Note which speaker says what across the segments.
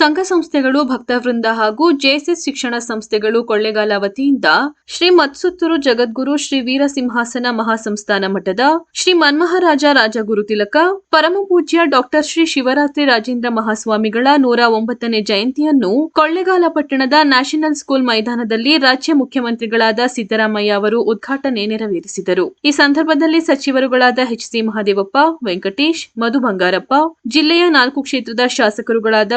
Speaker 1: ಸಂಘ ಸಂಸ್ಥೆಗಳು, ಭಕ್ತವೃಂದ ಹಾಗೂ ಜೆಎಸ್ಎಸ್ ಶಿಕ್ಷಣ ಸಂಸ್ಥೆಗಳು ಕೊಳ್ಳೆಗಾಲ ವತಿಯಿಂದ ಶ್ರೀ ಮತ್ಸುತ್ತೂರು ಜಗದ್ಗುರು ಶ್ರೀ ವೀರಸಿಂಹಾಸನ ಮಹಾಸಂಸ್ಥಾನ ಮಠದ ಶ್ರೀ ಮನ್ಮಹಾರಾಜ ರಾಜಗುರು ತಿಲಕ ಪರಮಪೂಜ್ಯ ಡಾಕ್ಟರ್ ಶ್ರೀ ಶಿವರಾತ್ರಿ ರಾಜೇಂದ್ರ ಮಹಾಸ್ವಾಮಿಗಳ ನೂರ ಒಂಬತ್ತನೇ ಜಯಂತಿಯನ್ನು ಕೊಳ್ಳೆಗಾಲ ಪಟ್ಟಣದ ನ್ಯಾಷನಲ್ ಸ್ಕೂಲ್ ಮೈದಾನದಲ್ಲಿ ರಾಜ್ಯ ಮುಖ್ಯಮಂತ್ರಿಗಳಾದ ಸಿದ್ದರಾಮಯ್ಯ ಅವರು ಉದ್ಘಾಟನೆ ನೆರವೇರಿಸಿದರು. ಈ ಸಂದರ್ಭದಲ್ಲಿ ಸಚಿವರುಗಳಾದ ಎಚ್ ಸಿ ಮಹದೇವಪ್ಪ, ವೆಂಕಟೇಶ್, ಮಧು ಬಂಗಾರಪ್ಪ, ಜಿಲ್ಲೆಯ ನಾಲ್ಕು ಕ್ಷೇತ್ರದ ಶಾಸಕರುಗಳಾದ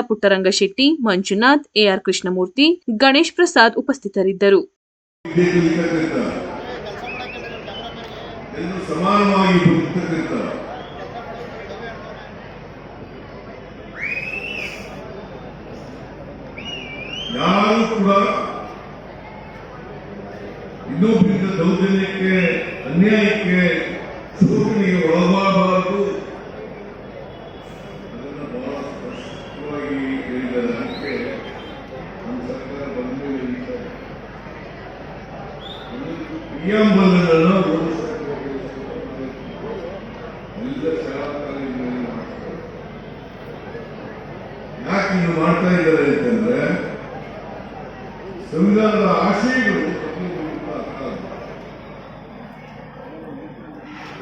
Speaker 1: ಪುಟ್ಟರಂಗಶೆಟ್ಟಿ ಮಂಜುನಾಥ್ ಎಆರ್ ಕೃಷ್ಣಮೂರ್ತಿ ಗಣೇಶ್ ಪ್ರಸಾದ್ ಉಪಸ್ಥಿತರಿದ್ದರು.
Speaker 2: ಯಾರು ಕೂಡ ಇನ್ನೊಬ್ಬರಿಂದ ದೌರ್ಜನ್ಯಕ್ಕೆ ಅನ್ಯಾಯಕ್ಕೆ ಶೋಷಣೆಗೆ ಒಳಗಾಗಬಾರದು. ಅದಕ್ಕೆ ನಮ್ಮ ಸರ್ಕಾರ ಯಾಕೆ ಇದು ಮಾಡ್ತಾ ಇದ್ದಾರೆ ಅಂತಂದ್ರೆ ಸಂವಿಧಾನದ ಆಶಯಗಳು.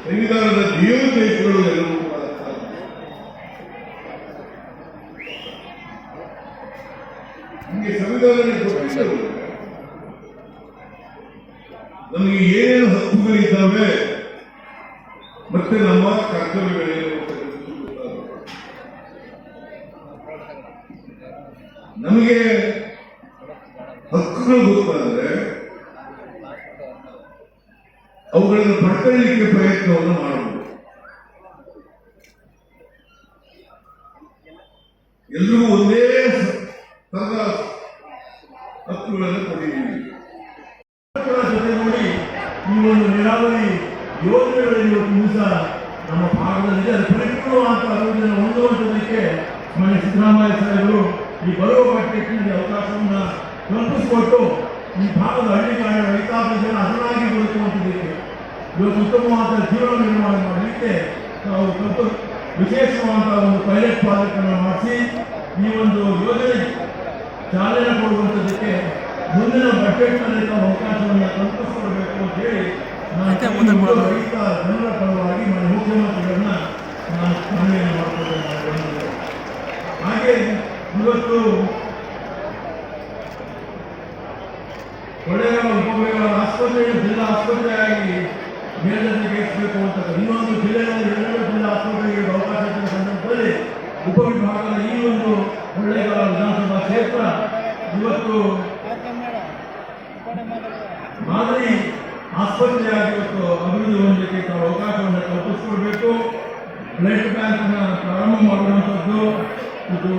Speaker 2: ಸಂವಿಧಾನದ ದೇವತೆಗಳು ಎಲ್ಲರೂ ನಿಮಗೆ ಸಂವಿಧಾನದಲ್ಲಿ ಗೊತ್ತಿಲ್ಲ ನಮಗೆ ಏನೇನು ಹಕ್ಕುಗಳಿದ್ದಾವೆ, ಮತ್ತೆ ನಮ್ಮ ಕರ್ತವ್ಯಗಳೇನು. ನಮಗೆ ಹಕ್ಕುಗಳು ಗೊತ್ತಾದ್ರೆ ಅವುಗಳನ್ನು ಪಡ್ಕೊಳ್ಳಿಕ್ಕೆ ಪ್ರಯತ್ನವನ್ನು ಮಾಡಬಹುದು ಎಲ್ರಿಗೂ ಒಂದೇ ಹಕ್ಕುಗಳನ್ನು ಕೊಟ್ಟಿದ್ದೀವಿ
Speaker 3: ಜೊತೆ ನೋಡಿ ಈ ಒಂದು ನೀರಾವರಿ ಯೋಜನೆಗಳಲ್ಲಿ ಇವತ್ತು ದಿವಸ ನಮ್ಮ ಭಾಗದಲ್ಲಿದೆ. ಅದು ಪರಿಪೂರ್ಣವಾದ ಅಭಿವೃದ್ಧಿಯನ್ನು ಹೊಂದುವಂಥದಕ್ಕೆ ಮಾನ್ಯ ಸಿದ್ದರಾಮಯ್ಯ ಸಾಹೇಬರು ಈ ಬರುವ ಪಠ್ಯಕ್ಕೆ ಅವಕಾಶವನ್ನು ಕಲ್ಪಿಸಿಕೊಟ್ಟು ಈ ಭಾಗದ ಹಳ್ಳಿಗಾರ ರೈತಾಪಿ ಜನ ಹಸನಾಗಿ ಬದುಕುವಂಥದಕ್ಕೆ ಇವತ್ತು ಉತ್ತಮವಾದ ಜೀವನ ನಿರ್ಮಾಣ ಮಾಡಲಿಕ್ಕೆ ನಾವು ಕಲ್ಪು ವಿಶೇಷವಾದ ಒಂದು ಪೈಲಟ್ ಪ್ರಾಜೆಕ್ಟ್ ಅನ್ನು ಮಾಡಿಸಿ ಈ ಒಂದು ಯೋಜನೆ ಚಾಲನೆ ಕೊಡುವಂಥದ್ದಕ್ಕೆ ಮುಂದಿನ ಬಜೆಟ್ನಲ್ಲಿ ನಾವು ಅವಕಾಶವನ್ನು ಕಲ್ಪಿಸಿಕೊಡಬೇಕು ಅಂತ ಹೇಳಿ ನಾನು ರೈತ ಜನರ ಪರವಾಗಿ ನನ್ನ ಮುಖ್ಯಮಂತ್ರಿಗಳನ್ನ ನಾನು ಮನವಿಯನ್ನು ಹಾಗೆ ಇವತ್ತು ಒಳ್ಳೆಯ ಉಪವಿಭಾಗ ಆಸ್ಪತ್ರೆಗೆ ಜಿಲ್ಲಾ ಆಸ್ಪತ್ರೆಯಾಗಿ ಮೇಲ್ದರ್ಜೆಗೇರಿಸಬೇಕು ಅಂತ ಇನ್ನೊಂದು ಜಿಲ್ಲೆಯಲ್ಲಿ ಎರಡು ಜಿಲ್ಲಾ ಆಸ್ಪತ್ರೆಗೆ ಅವಕಾಶ ಇದ್ದ ಸಂದರ್ಭದಲ್ಲಿ ಉಪವಿಭಾಗದ ಈ ಒಂದು ಒಳ್ಳೆಯ ವಿಧಾನಸಭಾ ಕ್ಷೇತ್ರ ಇವತ್ತು ಮಾದರಿ ಆಸ್ಪತ್ರೆ ಇವತ್ತು ಅಭಿವೃದ್ಧಿ ಹೊಂದಲಿಕ್ಕೆ ತಾವು ಅವಕಾಶವನ್ನು ಕಲ್ಪಿಸಿಕೊಡಬೇಕು. ಬ್ಲಡ್ ಬ್ಯಾಂಕ್ ಪ್ರಾರಂಭ ಮಾಡುವಂಥದ್ದು ಇದು.